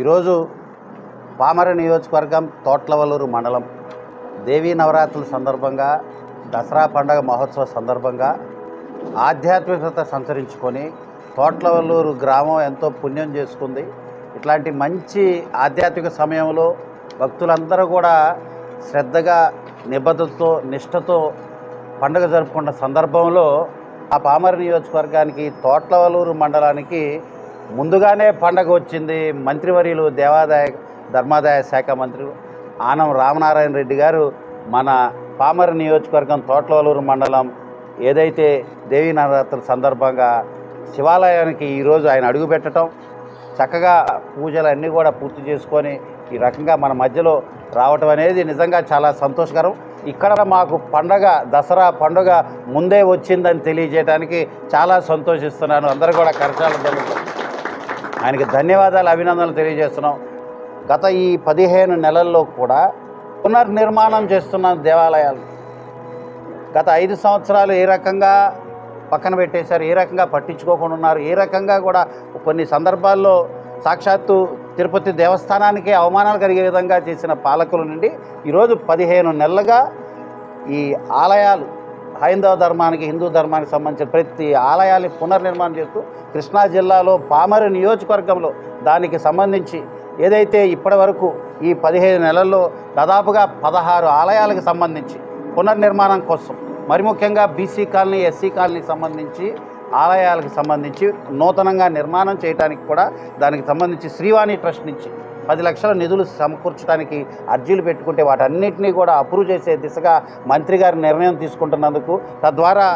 ఈరోజు పామర నియోజకవర్గం తోట్లవల్లూరు మండలం. దేవీ నవరాత్రుల సందర్భంగా దసరా పండగ మహోత్సవ సందర్భంగా ఆధ్యాత్మికత సంచరించుకొని తోట్లవల్లూరు గ్రామం ఎంతో పుణ్యం చేసుకుంది. ఇట్లాంటి మంచి ఆధ్యాత్మిక సమయంలో భక్తులందరూ కూడా శ్రద్ధగా నిబద్ధతతో నిష్ఠతో పండుగ జరుపుకున్న సందర్భంలో ఆ పామర నియోజకవర్గానికి తోట్లవలూరు మండలానికి ముందుగానే పండగ వచ్చింది. మంత్రివర్యులు దేవాదాయ ధర్మాదాయ శాఖ మంత్రి ఆనం రామనారాయణ రెడ్డి గారు మన పామర నియోజకవర్గం తోట్లవలూరు మండలం ఏదైతే దేవీ నవరాత్రుల సందర్భంగా శివాలయానికి ఈరోజు ఆయన అడుగుపెట్టడం చక్కగా పూజలు అన్నీ కూడా పూర్తి చేసుకొని ఈ రకంగా మన మధ్యలో రావటం అనేది నిజంగా చాలా సంతోషకరం. ఇక్కడ మాకు పండగ దసరా పండుగ ముందే వచ్చిందని తెలియజేయడానికి చాలా సంతోషిస్తున్నాను. అందరూ కూడా కరచాల ఆయనకి ధన్యవాదాలు అభినందనలు తెలియజేస్తున్నాం. గత ఈ పదిహేను నెలల్లో కూడా పునర్నిర్మాణం చేస్తున్న దేవాలయాలు గత ఐదు సంవత్సరాలు ఏ రకంగా పక్కన పెట్టేశారు ఏ రకంగా పట్టించుకోకుండా ఉన్నారు ఏ రకంగా కూడా కొన్ని సందర్భాల్లో సాక్షాత్తు తిరుపతి దేవస్థానానికి అవమానాలు కలిగే విధంగా చేసిన పాలకుల నుండి ఈరోజు పదిహేను నెలలుగా ఈ ఆలయాలు హైందవ ధర్మానికి హిందూ ధర్మానికి సంబంధించిన ప్రతి ఆలయాన్ని పునర్నిర్మాణం చేస్తూ కృష్ణా జిల్లాలో పామరు నియోజకవర్గంలో దానికి సంబంధించి ఏదైతే ఇప్పటి వరకు ఈ పదిహేను నెలల్లో దాదాపుగా పదహారు ఆలయాలకు సంబంధించి పునర్నిర్మాణం కోసం మరి ముఖ్యంగా బీసీ కాలనీ ఎస్సీ కాలనీకి సంబంధించి ఆలయాలకు సంబంధించి నూతనంగా నిర్మాణం చేయడానికి కూడా దానికి సంబంధించి శ్రీవాణి ట్రస్ట్ నుంచి పది లక్షల నిధులు సమకూర్చడానికి అర్జీలు పెట్టుకుంటే వాటన్నిటినీ కూడా అప్రూవ్ చేసే దిశగా మంత్రి గారు నిర్ణయం తీసుకుంటున్నందుకు తద్వారా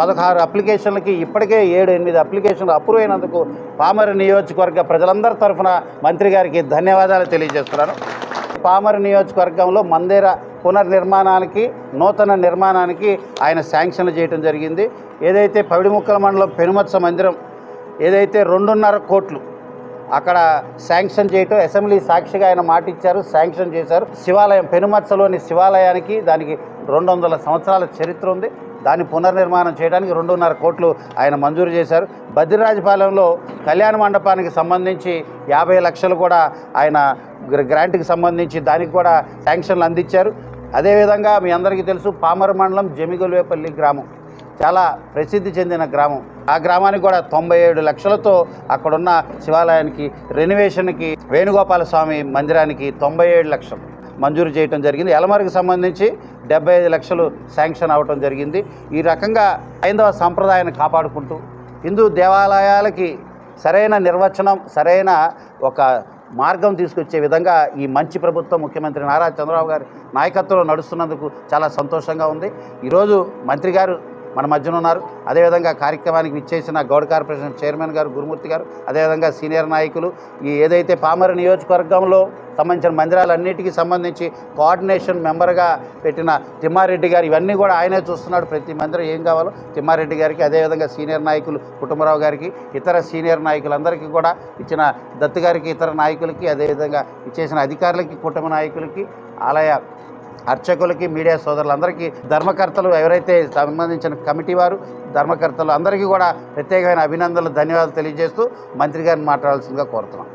పదహారు అప్లికేషన్లకి ఇప్పటికే ఏడు ఎనిమిది అప్లికేషన్లు అప్రూవ్ అయినందుకు పామర నియోజకవర్గ ప్రజలందరి తరఫున మంత్రి గారికి ధన్యవాదాలు తెలియజేస్తున్నాను. పామర నియోజకవర్గంలో మందిర పునర్నిర్మాణానికి నూతన నిర్మాణానికి ఆయన శాంక్షన్లు చేయడం జరిగింది. ఏదైతే పవిడిముక్కల మండలం పెనుమత్స మందిరం ఏదైతే రెండున్నర కోట్లు అక్కడ శాంక్షన్ చేయటం అసెంబ్లీ సాక్షిగా ఆయన మాట ఇచ్చారు శాంక్షన్ చేశారు. శివాలయం పెనుమత్సలోని శివాలయానికి దానికి రెండు వందల సంవత్సరాల చరిత్ర ఉంది. దాన్ని పునర్నిర్మాణం చేయడానికి రెండున్నర కోట్లు ఆయన మంజూరు చేశారు. బద్రిరాజపాలెంలో కళ్యాణ మండపానికి సంబంధించి యాభై లక్షలు కూడా ఆయన గ్రాంట్కి సంబంధించి దానికి కూడా శాంక్షన్లు అందించారు. అదేవిధంగా మీ అందరికీ తెలుసు పామర మండలం జమిగొల్వేపల్లి గ్రామం. చాలా ప్రసిద్ధి చెందిన గ్రామం. ఆ గ్రామానికి కూడా తొంభై ఏడు లక్షలతో అక్కడున్న శివాలయానికి రెనోవేషన్కి వేణుగోపాల స్వామి మందిరానికి తొంభై ఏడు లక్షలు మంజూరు చేయటం జరిగింది. ఎలమరికి సంబంధించి డెబ్బై ఐదు లక్షలు శాంక్షన్ అవ్వటం జరిగింది. ఈ రకంగా హైందవ సంప్రదాయాన్ని కాపాడుకుంటూ హిందూ దేవాలయాలకి సరైన నిర్వచనం సరైన ఒక మార్గం తీసుకొచ్చే విధంగా ఈ మంచి ప్రభుత్వం ముఖ్యమంత్రి నారా చంద్రబాబు గారి నాయకత్వంలో నడుస్తున్నందుకు చాలా సంతోషంగా ఉంది. ఈరోజు మంత్రి గారు మన మధ్యన ఉన్నారు. అదేవిధంగా కార్యక్రమానికి విచ్చేసిన గౌడ్ కార్పొరేషన్ చైర్మన్ గారు గురుమూర్తి గారు అదేవిధంగా సీనియర్ నాయకులు ఈ ఏదైతే పామర నియోజకవర్గంలో సంబంధించిన మందిరాలన్నిటికీ సంబంధించి కోఆర్డినేషన్ మెంబర్గా పెట్టిన తిమ్మారెడ్డి గారు ఇవన్నీ కూడా ఆయనే చూస్తున్నాడు. ప్రతి మందిరం ఏం కావాలో తిమ్మారెడ్డి గారికి అదేవిధంగా సీనియర్ నాయకులు కుటుంబరావు గారికి ఇతర సీనియర్ నాయకులందరికీ కూడా ఇచ్చిన దత్తు గారికి ఇతర నాయకులకి అదేవిధంగా ఇచ్చేసిన అధికారులకి కుటుంబ నాయకులకి ఆలయ అర్చకులకి మీడియా సోదరులందరికీ ధర్మకర్తలు ఎవరైతే సంబంధించిన కమిటీ వారు ధర్మకర్తలు అందరికీ కూడా ప్రత్యేకమైన అభినందనలు ధన్యవాదాలు తెలియజేస్తూ మంత్రి గారిని మాట్లాడాల్సిందిగా కోరుతున్నాం.